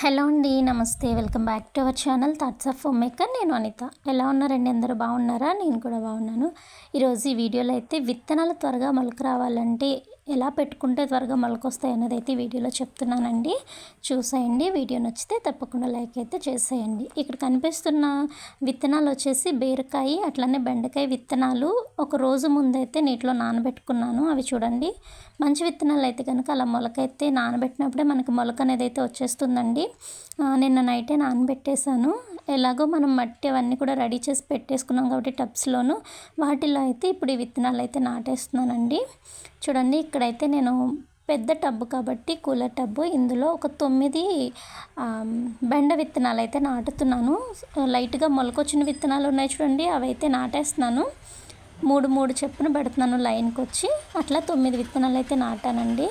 Hello అండి నమస్తే. Welcome back to our channel thoughts of home maker. నేను అనిత. ఎలా ఉన్నారండి? అందరూ బాగున్నారా? నేను కూడా బాగున్నాను. ఈరోజు ఈ వీడియోలో అయితే విత్తనాలు త్వరగా మొలక రావాలంటే ఎలా పెట్టుకుంటే త్వరగా మొలకొస్తాయి అనేది అయితే వీడియోలో చెప్తున్నానండి. చూసేయండి. వీడియో నచ్చితే తప్పకుండా లైక్ అయితే చేసేయండి. ఇక్కడ కనిపిస్తున్న విత్తనాలు వచ్చేసి బీరకాయ అట్లనే బెండకాయ విత్తనాలు. ఒక రోజు ముందైతే నీటిలో నానబెట్టుకున్నాను. అవి చూడండి. మంచి విత్తనాలు అయితే కనుక అలా మొలకైతే నానబెట్టినప్పుడే మనకి మొలక అనేది అయితే వచ్చేస్తుందండి. నిన్న నైటే నానబెట్టేశాను. ఎలాగో మనం మట్టి అవన్నీ కూడా రెడీ చేసి పెట్టేసుకున్నాం కాబట్టి టబ్స్లోను. వాటిలో అయితే ఇప్పుడు ఈ విత్తనాలు అయితే నాటేస్తున్నానండి. చూడండి ఇక్కడ ఇక్కడైతే నేను పెద్ద టబ్బు కాబట్టి కూలర్ టబ్బు ఇందులో ఒక తొమ్మిది బెండ విత్తనాలు అయితే నాటుతున్నాను. లైట్గా మొలకొచ్చిన విత్తనాలు ఉన్నాయి చూడండి అవి అయితే నాటేస్తున్నాను. మూడు మూడు చెప్పున పెడుతున్నాను లైన్కి వచ్చి అట్లా తొమ్మిది విత్తనాలు అయితే నాటానండి.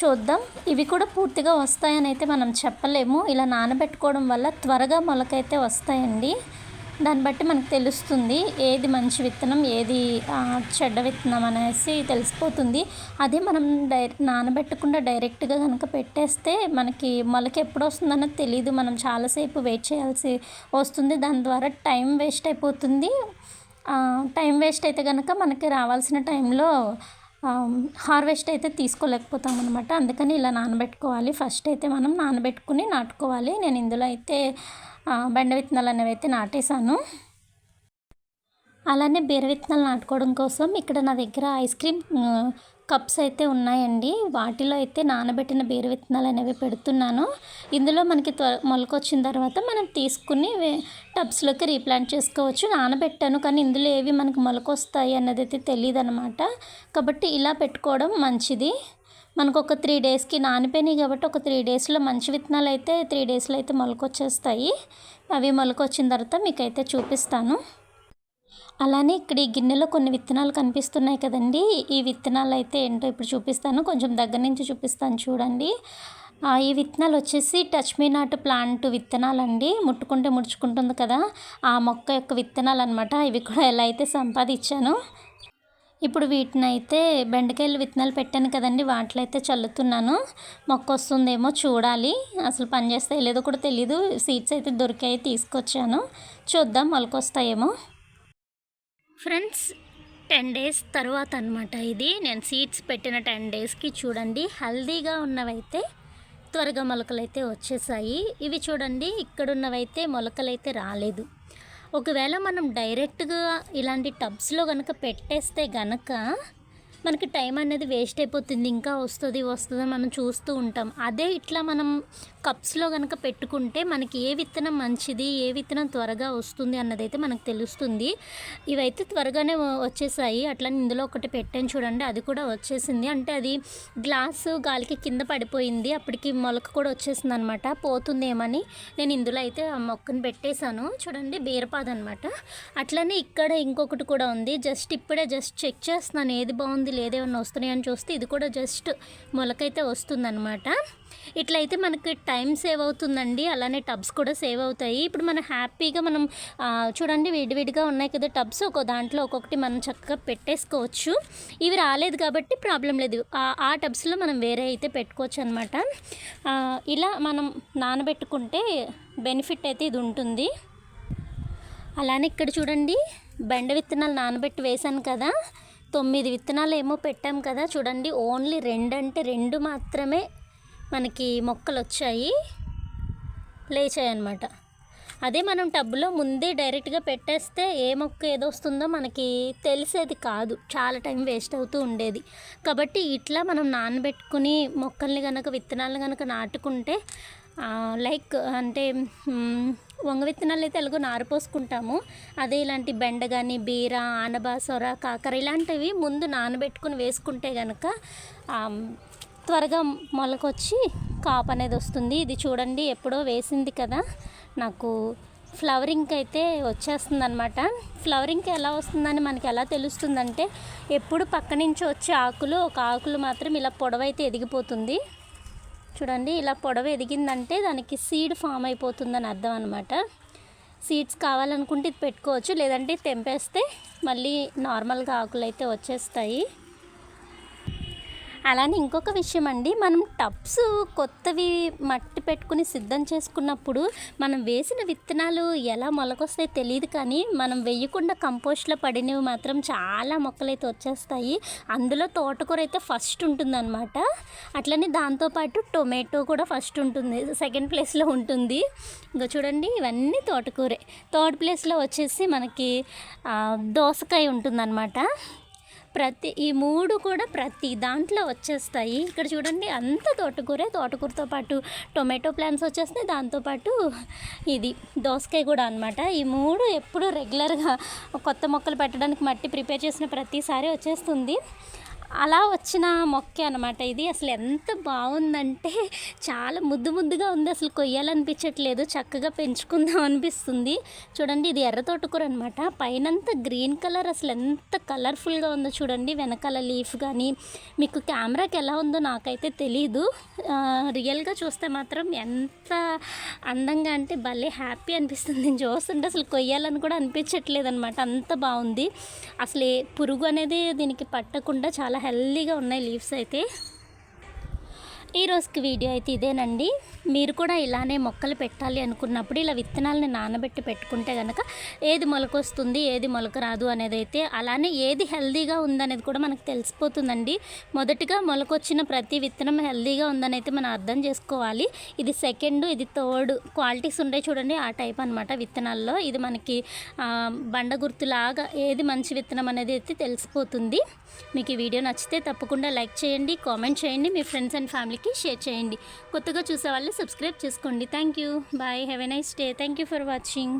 చూద్దాం. ఇవి కూడా పూర్తిగా వస్తాయని అయితే మనం చెప్పలేము. ఇలా నానబెట్టుకోవడం వల్ల త్వరగా మొలకైతే వస్తాయండి. దాన్ని బట్టి మనకు తెలుస్తుంది ఏది మంచి విత్తనం ఏది చెడ్డ విత్తనం అనేసి తెలిసిపోతుంది. అదే మనం డై నానబెట్టకుండా డైరెక్ట్గా కనుక పెట్టేస్తే మనకి మొలక ఎప్పుడు వస్తుందన్నది తెలియదు మనం చాలాసేపు వెయిట్ చేయాల్సి వస్తుంది. దాని ద్వారా టైం వేస్ట్ అయిపోతుంది. టైం వేస్ట్ అయితే కనుక మనకి రావాల్సిన టైంలో హార్వెస్ట్ అయితే తీసుకోలేకపోతాం అనమాట అందుకని ఇలా నానబెట్టుకోవాలి. ఫస్ట్ అయితే మనం నానబెట్టుకుని నాటుకోవాలి. నేను ఇందులో అయితే బెండ విత్తనాలు అనేవి అయితే నాటేశాను. అలానే బీర విత్తనాలు నాటుకోవడం కోసం ఇక్కడ నా దగ్గర ఐస్ క్రీమ్ కప్స్ అయితే ఉన్నాయండి. వాటిలో అయితే నానబెట్టిన బీర విత్తనాలు అనేవి పెడుతున్నాను. ఇందులో మనకి త్వర మొలకొచ్చిన తర్వాత మనం తీసుకుని టబ్స్లోకి రీప్లాంట్ చేసుకోవచ్చు. నానబెట్టాను కానీ ఇందులో ఏవి మనకు మొలకొస్తాయి అన్నది అయితే తెలియదు అనమాట కాబట్టి ఇలా పెట్టుకోవడం మంచిది. మనకు ఒక త్రీ డేస్కి నానిపోయినాయి కాబట్టి ఒక త్రీ డేస్లో మంచి విత్తనాలు అయితే త్రీ డేస్లో అయితే మొలకొచ్చేస్తాయి. అవి మొలకొచ్చిన తర్వాత మీకైతే చూపిస్తాను. అలానే ఇక్కడ ఈ గిన్నెలో కొన్ని విత్తనాలు కనిపిస్తున్నాయి కదండి. ఈ విత్తనాలు అయితే ఏంటో ఇప్పుడు చూపిస్తాను. కొంచెం దగ్గర నుంచి చూపిస్తాను చూడండి. ఈ విత్తనాలు వచ్చేసి టచ్ మీ నాట్ ప్లాంట్ విత్తనాలు అండి ముట్టుకుంటే ముడుచుకుంటుంది కదా. ఆ మొక్క యొక్క విత్తనాలు అనమాట ఇవి కూడా ఎలా అయితే సంపాదించాను. ఇప్పుడు వీటిని అయితే బెండకాయలు విత్తనాలు పెట్టాను కదండి. వాటిలో అయితే చల్లుతున్నాను. మొక్క వస్తుందేమో చూడాలి. అసలు పనిచేస్తాయో లేదో కూడా తెలీదు. సీడ్స్ అయితే దొరికాయి తీసుకొచ్చాను. చూద్దాం మొలకొస్తాయేమో ఫ్రెండ్స్ టెన్ డేస్ తర్వాత అనమాట ఇది. నేను సీడ్స్ పెట్టిన టెన్ డేస్కి చూడండి. హెల్దీగా ఉన్నవైతే త్వరగా మొలకలు అయితే వచ్చేసాయి. ఇవి చూడండి ఇక్కడున్నవైతే మొలకలు అయితే రాలేదు. ఒకవేళ మనం డైరెక్ట్గా ఇలాంటి టబ్స్లో కనుక పెట్టేస్తే గనక మనకి టైం అనేది వేస్ట్ అయిపోతుంది. ఇంకా వస్తుంది వస్తుంది మనం చూస్తూ ఉంటాం. అదే ఇట్లా మనం కప్స్లో కనుక పెట్టుకుంటే మనకి ఏ విత్తనం మంచిది ఏ విత్తనం త్వరగా వస్తుంది అన్నది అయితే మనకు తెలుస్తుంది. ఇవైతే త్వరగానే వచ్చేసాయి. అట్లా ఇందులో ఒకటి పెట్టాను చూడండి అది కూడా వచ్చేసింది. అంటే అది గ్లాసు గాలికి కింద పడిపోయింది. అప్పటికి మొలక కూడా వచ్చేసింది అనమాట పోతుందేమని నేను ఇందులో అయితే ఆ మొక్కను పెట్టేశాను. చూడండి బీరపాద అనమాట. అట్లనే ఇక్కడ ఇంకొకటి కూడా ఉంది. జస్ట్ ఇప్పుడే జస్ట్ చెక్ చేస్తున్నాను ఏది బాగుంది లేదు లేదేమన్నా వస్తున్నాయని చూస్తే ఇది కూడా జస్ట్ మొలకైతే వస్తుందన్నమాట ఇట్లయితే మనకి టైం సేవ్ అవుతుందండి. అలానే టబ్స్ కూడా సేవ్ అవుతాయి. ఇప్పుడు మనం హ్యాపీగా మనం చూడండి విడివిడిగా ఉన్నాయి కదా టబ్స్. ఒక దాంట్లో ఒక్కొక్కటి మనం చక్కగా పెట్టేసుకోవచ్చు. ఇవి రాలేదు కాబట్టి ప్రాబ్లం లేదు. ఆ టబ్స్లో మనం వేరే అయితే పెట్టుకోవచ్చు అనమాట ఇలా మనం నానబెట్టుకుంటే బెనిఫిట్ అయితే ఇది ఉంటుంది. అలానే ఇక్కడ చూడండి బెండ విత్తనాలు నానబెట్టి వేశాను కదా. తొమ్మిది విత్తనాలు ఏమో పెట్టాం కదా. చూడండి ఓన్లీ రెండు అంటే రెండు మాత్రమే మనకి మొక్కలు వచ్చాయి లేచాయి అనమాట అదే మనం టబ్లో ముందే డైరెక్ట్గా పెట్టేస్తే ఏ మొక్క ఏదో వస్తుందో మనకి తెలిసేది కాదు. చాలా టైం వేస్ట్ అవుతూ ఉండేది. కాబట్టి ఇట్లా మనం నానబెట్టుకుని మొక్కల్ని కనుక విత్తనాలను కనుక నాటుకుంటే లైక్ అంటే వంగ విత్తనాలు అయితే ఎలాగో నారపోసుకుంటాము. అదే ఇలాంటి బెండ కానీ బీర ఆనబ సొర కాకర ఇలాంటివి ముందు నానబెట్టుకుని వేసుకుంటే కనుక త్వరగా మొలకొచ్చి కాపు అనేది వస్తుంది. ఇది చూడండి ఎప్పుడో వేసింది కదా. నాకు ఫ్లవరింగ్ అయితే వచ్చేస్తుంది అనమాట ఫ్లవరింగ్ ఎలా వస్తుందని మనకి ఎలా తెలుస్తుందంటే ఎప్పుడు పక్క నుంచి వచ్చే ఆకులు ఒక ఆకులు మాత్రం ఇలా పొడవైతే ఎదిగిపోతుంది. చూడండి ఇలా పొడవ ఎదిగిందంటే దానికి సీడ్ ఫామ్ అయిపోతుందని అర్థం అనమాట సీడ్స్ కావాలనుకుంటే ఇది పెట్టుకోవచ్చు. లేదంటే తెంపేస్తే మళ్ళీ నార్మల్గా ఆకులు అయితే వచ్చేస్తాయి. అలానే ఇంకొక విషయం అండి మనం టబ్స్ కొత్తవి మట్టి పెట్టుకుని సిద్ధం చేసుకున్నప్పుడు మనం వేసిన విత్తనాలు ఎలా మొలకొస్తాయో తెలియదు కానీ మనం వేయకుండా కంపోస్ట్లో పడినవి మాత్రం చాలా మొక్కలు అయితే వచ్చేస్తాయి. అందులో తోటకూర అయితే ఫస్ట్ ఉంటుందన్నమాట. అట్లనే దాంతోపాటు టొమాటో కూడా ఫస్ట్ ఉంటుంది. సెకండ్ ప్లేస్లో ఉంటుంది. ఇంకా చూడండి ఇవన్నీ తోటకూరే. థర్డ్ ప్లేస్లో వచ్చేసి మనకి దోసకాయ ఉంటుందన్నమాట. ప్రతి ఈ మూడు కూడా ప్రతి దాంట్లో వచ్చేస్తాయి. ఇక్కడ చూడండి అంత తోటకూరే తోటకూరతో పాటు టొమాటో ప్లాంట్స్ వచ్చేస్తాయి దాంతోపాటు ఇది దోసకాయ కూడా అనమాట ఈ మూడు ఎప్పుడు రెగ్యులర్గా కొత్త మొక్కలు పెట్టడానికి మట్టి ప్రిపేర్ చేసిన ప్రతిసారి వచ్చేస్తుంది. అలా వచ్చిన మొక్కే అనమాట ఇది అసలు ఎంత బాగుందంటే చాలా ముద్దు ముద్దుగా ఉంది. అసలు కొయ్యాలనిపించట్లేదు. చక్కగా పెంచుకుందాం అనిపిస్తుంది. చూడండి ఇది ఎర్ర తోటకూర అనమాట పైనంతా గ్రీన్ కలర్ అసలు ఎంత కలర్ఫుల్గా ఉందో చూడండి. వెనకాల లీఫ్ కానీ మీకు కెమెరాకి ఎలా ఉందో నాకైతే తెలీదు. రియల్గా చూస్తే మాత్రం ఎంత అందంగా అంటే భలే హ్యాపీ అనిపిస్తుంది. నేను చూస్తుంటే అసలు కొయ్యాలని కూడా అనిపించట్లేదు అనమాట అంత బాగుంది. అసలు పురుగు అనేది దీనికి పట్టకుండా చాలా హెల్దీగా ఉన్నాయి లీవ్స్ అయితే. ఈరోజుకి వీడియో అయితే ఇదేనండి. మీరు కూడా ఇలానే మొక్కలు పెట్టాలి అనుకున్నప్పుడు ఇలా విత్తనాలని నానబెట్టి పెట్టుకుంటే కనుక ఏది మొలకొస్తుంది ఏది మొలక రాదు అనేది అయితే అలానే ఏది హెల్దీగా ఉందనేది కూడా మనకు తెలిసిపోతుందండి. మొదటిగా మొలకొచ్చిన ప్రతి విత్తనం హెల్దీగా ఉందని అయితే మనం అర్థం చేసుకోవాలి. ఇది సెకండ్ ఇది థర్డ్ క్వాలిటీస్ ఉండే చూడండి ఆ టైప్ అనమాట విత్తనాల్లో. ఇది మనకి బండ గుర్తులాగా ఏది మంచి విత్తనం అనేది అయితే తెలిసిపోతుంది. మీకు ఈ వీడియో నచ్చితే తప్పకుండా లైక్ చేయండి కామెంట్ చేయండి. మీ ఫ్రెండ్స్ అండ్ ఫ్యామిలీ ఫ్యామిలీకి షేర్ చేయండి. కొత్తగా చూసే వాళ్ళు సబ్స్క్రైబ్ చేసుకోండి. Thank you bye. Have a nice day. Thank you for watching.